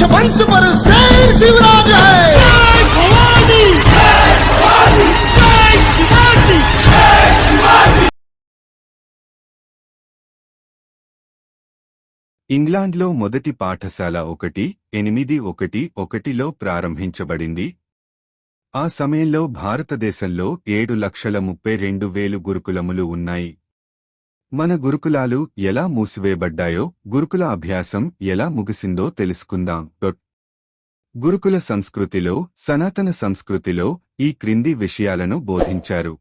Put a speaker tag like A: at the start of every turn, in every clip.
A: पंच वंश पर शेर शिवराज है
B: जय भवानी जय भवानी जय शिवाजी
C: ఇంగ్లాండ్లో మొదటి పాఠశాల ఒకటి ఎనిమిది ఒకటి ఒకటిలో ప్రారంభించబడింది ఆ సమయంలో భారతదేశంలో ఏడు లక్షల ముప్పై రెండు వేలు గురుకులములు ఉన్నాయి మన గురుకులాలు ఎలా మూసివేయబడ్డాయో గురుకుల అభ్యాసం ఎలా ముగిసిందో తెలుసుకుందాం. గురుకుల సంస్కృతిలో సనాతన సంస్కృతిలో ఈ క్రింది విషయాలను బోధించారు.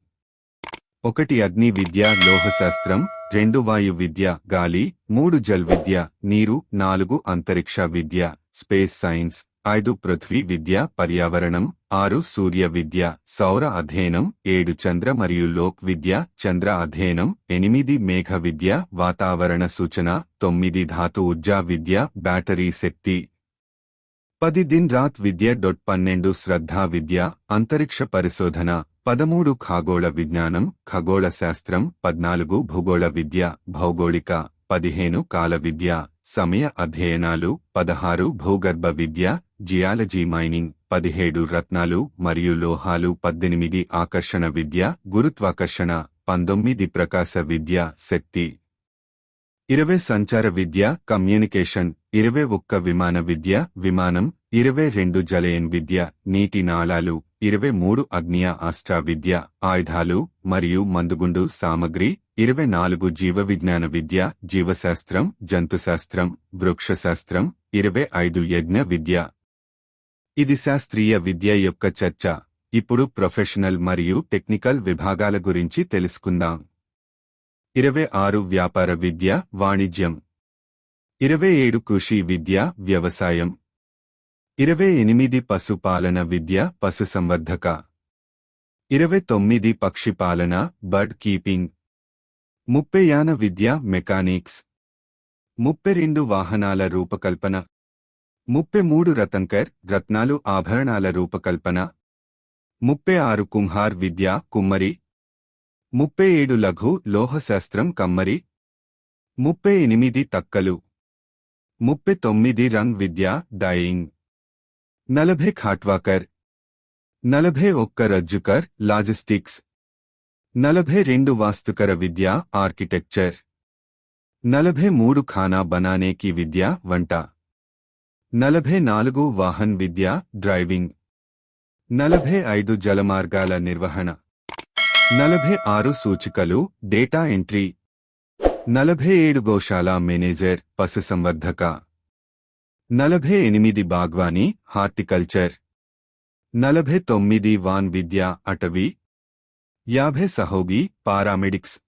C: ఒకటి అగ్ని విద్య లోహశాస్త్రం రెండు వాయు విద్య గాలి మూడు జల్ విద్య నీరు నాలుగు అంతరిక్ష విద్య స్పేస్ సైన్స్ ఐదు పృథ్వీ విద్య పర్యావరణం ఆరు సూర్య విద్య సౌర అధ్యయనం ఏడు చంద్ర మరియు లోక్ విద్య చంద్ర అధ్యయనం ఎనిమిది మేఘ విద్య వాతావరణ సూచన తొమ్మిది ధాతు ఉర్జా విద్య బ్యాటరీ శక్తి. పది దిన్ రాత్ విద్య డొట్ పన్నెండు శ్రద్ధా విద్య అంతరిక్ష పరిశోధన పదమూడు ఖగోళ విజ్ఞానం ఖగోళ శాస్త్రం పద్నాలుగు భూగోళ విద్య భౌగోళిక పదిహేను కాల విద్య సమయ అధ్యయనాలు పదహారు భూగర్భ విద్య జియాలజీ మైనింగ్ పదిహేడు రత్నాలు మరియు లోహాలు పద్దెనిమిది ఆకర్షణ విద్య గురుత్వాకర్షణ పంతొమ్మిది ప్రకాశ విద్య శక్తి. ఇరవై సంచార విద్య కమ్యూనికేషన్ ఇరవై ఒక్క విమాన విద్య విమానం ఇరవై రెండు జలయన్ విద్య నీటి నాళాలు ఇరవై మూడు అగ్నియ ఆస్ట్రా విద్య ఆయుధాలు మరియు మందుగుండు సామగ్రి ఇరవై నాలుగు జీవ విజ్ఞాన విద్య జీవశాస్త్రం జంతుశాస్త్రం వృక్షశాస్త్రం ఇరవై ఐదు యజ్ఞ విద్య. ఇది శాస్త్రీయ విద్య యొక్క చర్చ. ఇప్పుడు ప్రొఫెషనల్ మరియు టెక్నికల్ విభాగాల గురించి తెలుసుకుందాం. ఇరవై ఆరు వ్యాపార విద్య వాణిజ్యం. ఇరవై ఏడు కృషి విద్య వ్యవసాయం. ఇరవై ఎనిమిది పశుపాలన విద్య పశుసంవర్ధక ఇరవై తొమ్మిది పక్షిపాలన బర్డ్ కీపింగ్. ముప్పై యాన విద్య మెకానిక్స్. ముప్పై రెండు వాహనాల రూపకల్పన. ముప్పై మూడు రతంకర్ రత్నాలు ఆభరణాల రూపకల్పన. ముప్పై ఆరు కుంహార్ విద్య కుమ్మరి. ముప్పై ఏడు లఘు లోహశాస్త్రం కమ్మరి. ముప్పై ఎనిమిది తక్కలు. ముప్పై తొమ్మిది రంగ్ విద్య డయింగ్. నలభై ఖాట్వాకర్. నలభై ఒక్క రజ్జుకర్ లాజిస్టిక్స్. నలభై రెండు వాస్తుకర విద్య ఆర్కిటెక్చర్. నలభై మూడు ఖానా బనానేకి విద్య వంట. నలభై నాలుగు వాహన్ విద్య డ్రైవింగ్. నలభై ఐదు జలమార్గాల నిర్వహణ. నలభై ఆరు సూచికలు డేటా ఎంట్రీ. నలభై ఏడు గోశాల మేనేజర్ పశుసంవర్ధక. నలభై ఎనిమిది బాగ్వాని హార్టికల్చర్. నలభై తొమ్మిది వాన్ విద్య అటవీ. యాభై సహోగి పారామెడిక్స్.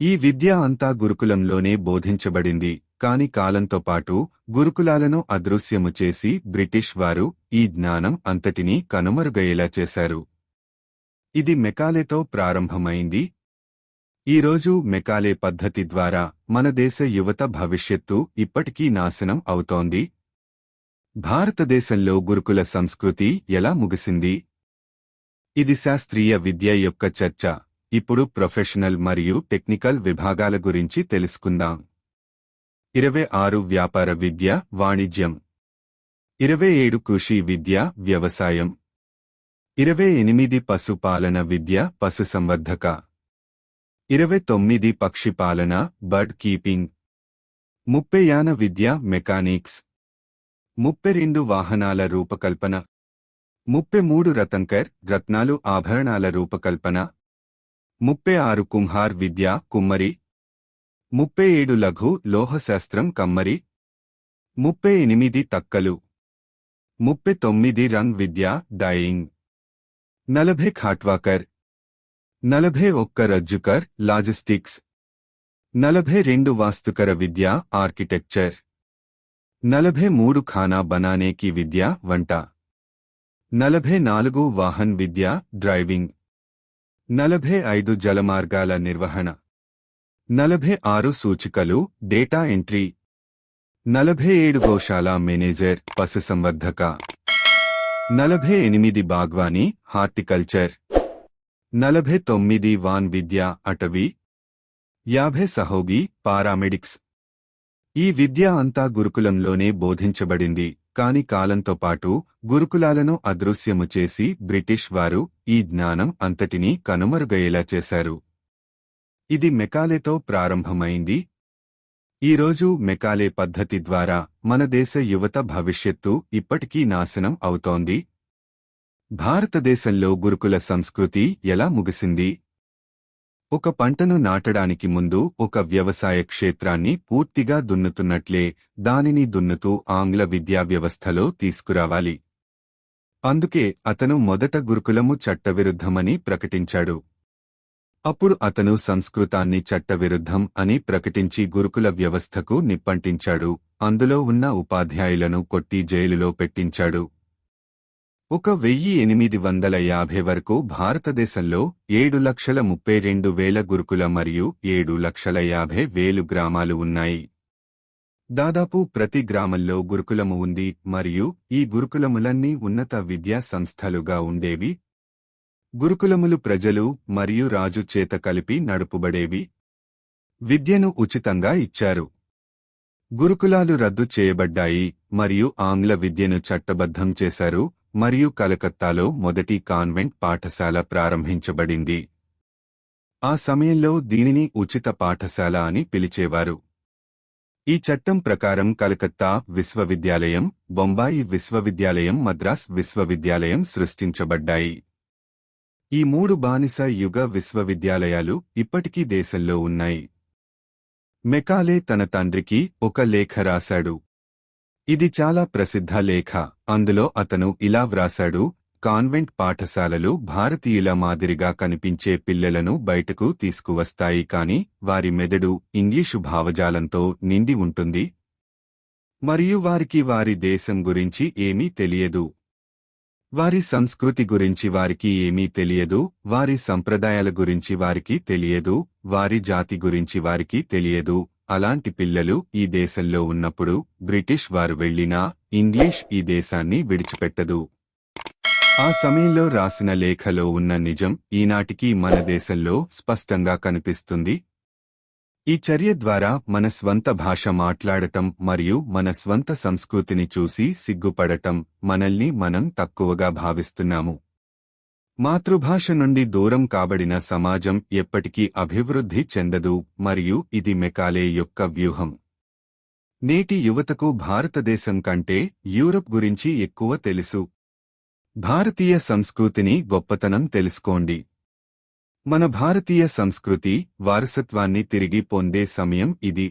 C: ఈ విద్య అంతా గురుకులంలోనే బోధించబడింది. కాని కాలంతో పాటు గురుకులాలను అదృశ్యము చేసి బ్రిటిష్ వారు ఈ జ్ఞానం అంతటినీ కనుమరుగయ్యేలా చేశారు. ఇది మెకాలేతో ప్రారంభమైంది. ఈరోజు మెకాలే పద్ధతి ద్వారా మన దేశ యువత భవిష్యత్తు ఇప్పటికీ నాశనం అవుతోంది. భారతదేశంలో గురుకుల సంస్కృతి ఎలా ముగిసింది? ఇది శాస్త్రీయ విద్య యొక్క చర్చ. ఇప్పుడు ప్రొఫెషనల్ మరియు టెక్నికల్ విభాగాల గురించి తెలుసుకుందాం. ఇరవై ఆరు వ్యాపార విద్య వాణిజ్యం. ఇరవై ఏడు కృషి విద్య వ్యవసాయం. ఇరవై ఎనిమిది పశుపాలన విద్య పశుసంవర్ధక. ఇరవై తొమ్మిది పక్షిపాలన బర్డ్ కీపింగ్. ముప్పై యాన విద్య మెకానిక్స్. ముప్పై రెండు వాహనాల రూపకల్పన. ముప్పై మూడు రతంకర్ రత్నాలు ఆభరణాల రూపకల్పన. ముప్పై ఆరు కుంహార్ విద్య కుమ్మరి ముప్పై ఏడు లఘు లోహశాస్త్రం కమ్మరి. ముప్పై ఎనిమిది తక్కలు. ముప్పై తొమ్మిది రంగ్ విద్య డయింగ్. నలభై ఖాట్వాకర్. నలభై ఒక్క రజ్జుకర్ లాజిస్టిక్స్. నలభై రెండు వాస్తుకర విద్య ఆర్కిటెక్చర్. నలభై మూడు ఖానా బనానేకి విద్య వంట. నలభై నాలుగు వాహన్ విద్య డ్రైవింగ్. నలభై ఐదు జలమార్గాల నిర్వహణ. నలభై ఆరు సూచికలు డేటా ఎంట్రీ. నలభై ఏడు గోశాల మేనేజర్ పశుసంవర్ధక. నలభై ఎనిమిది బాగ్వాని హార్టికల్చర్. నలభై తొమ్మిది వాన్ విద్య అటవీ. యాభై సహోగి పారామెడిక్స్. ఈ విద్య అంతా గురుకులంలోనే బోధించబడింది కాని కాలంతో పాటు గురుకులాలను అదృశ్యము చేసి బ్రిటిష్ వారు ఈ జ్ఞానం అంతటినీ కనుమరుగయ్యేలా చేశారు. ఇది మెకాలేతో ప్రారంభమైంది. ఈరోజు మెకాలే పద్ధతి ద్వారా మన దేశ యువత భవిష్యత్తు ఇప్పటికీ నాశనం అవుతోంది. భారతదేశంలో గురుకుల సంస్కృతి ఎలా ముగిసింది? ఒక పంటను నాటడానికి ముందు ఒక వ్యవసాయ క్షేత్రాన్ని పూర్తిగా దున్నుతున్నట్లే దానిని దున్నుతూ ఆంగ్ల విద్యా వ్యవస్థలో తీసుకురావాలి. అందుకే అతను మొదట గురుకులము చట్టవిరుద్ధమని ప్రకటించాడు. అప్పుడు అతను సంస్కృతాన్ని చట్టవిరుద్ధం అని ప్రకటించి గురుకుల వ్యవస్థకు నిప్పంటించాడు. అందులో ఉన్న ఉపాధ్యాయులను కొట్టి జైలులో పెట్టించాడు. ఒక వెయ్యి ఎనిమిది వందల యాభై వరకు భారతదేశంలో ఏడు లక్షల ముప్పై రెండు వేల గురుకుల మరియు ఏడు లక్షల యాభై వేలు గ్రామాలు ఉన్నాయి. దాదాపు ప్రతి గ్రామంలో గురుకులము ఉంది మరియు ఈ గురుకులములన్నీ ఉన్నత విద్యా సంస్థలుగా ఉండేవి. గురుకులములు ప్రజలు మరియు రాజు చేత కలిపి నడుపుబడేవి. విద్యను ఉచితంగా ఇచ్చారు. గురుకులాలు రద్దు చేయబడ్డాయి మరియు ఆంగ్ల విద్యను చట్టబద్ధం చేశారు మరియు కలకత్తాలో మొదటి కాన్వెంట్ పాఠశాల ప్రారంభించబడింది. ఆ సమయంలో దీనిని ఉచిత పాఠశాల అని పిలిచేవారు. ఈ చట్టం ప్రకారం కలకత్తా విశ్వవిద్యాలయం బొంబాయి విశ్వవిద్యాలయం మద్రాస్ విశ్వవిద్యాలయం సృష్టించబడ్డాయి. ఈ మూడు బానిస యుగ విశ్వవిద్యాలయాలు ఇప్పటికీ దేశంలో ఉన్నాయి. మెకాలే తన తండ్రికి ఒక లేఖ రాశాడు. ఇది చాలా ప్రసిద్ధ లేఖ. అందులో అతను ఇలా వ్రాశాడు కాన్వెంట్ పాఠశాలలు భారతీయుల మాదిరిగా కనిపించే పిల్లలను బయటకు తీసుకువస్తాయి కాని వారి మెదడు ఇంగ్లీషు భావజాలంతో నిండి ఉంటుంది. మరియు వారికి వారి దేశం గురించి ఏమీ తెలియదు. వారి సంస్కృతి గురించి వారికి ఏమీ తెలియదు వారి సంప్రదాయాల గురించి వారికి తెలియదు వారి జాతి గురించి వారికి తెలియదు. అలాంటి పిల్లలు ఈ దేశంలో ఉన్నప్పుడు బ్రిటిష్ వారు వెళ్ళినా ఇంగ్లీష్ ఈ దేశాన్ని విడిచిపెట్టదు. ఆ సమయంలో రాసిన లేఖలో ఉన్న నిజం ఈనాటికి మన దేశంలో స్పష్టంగా కనిపిస్తుంది ఈ చర్య ద్వారా మన స్వంత భాష మాట్లాడటం మరియు మన స్వంత సంస్కృతిని చూసి సిగ్గుపడటం మనల్ని మనం తక్కువగా భావిస్తున్నాము. మాతృభాష నుండి దూరం కాబడిన సమాజం ఎప్పటికీ అభివృద్ధి చెందదు మరియు ఇది మెకాలే యొక్క వ్యూహం. నేటి యువతకు భారతదేశం కంటే యూరప్ గురించి ఎక్కువ తెలుసు. భారతీయ సంస్కృతిని గొప్పతనం తెలుసుకోండి. మన భారతీయ సంస్కృతి వారసత్వాన్ని తిరిగి పొందే సమయం ఇది.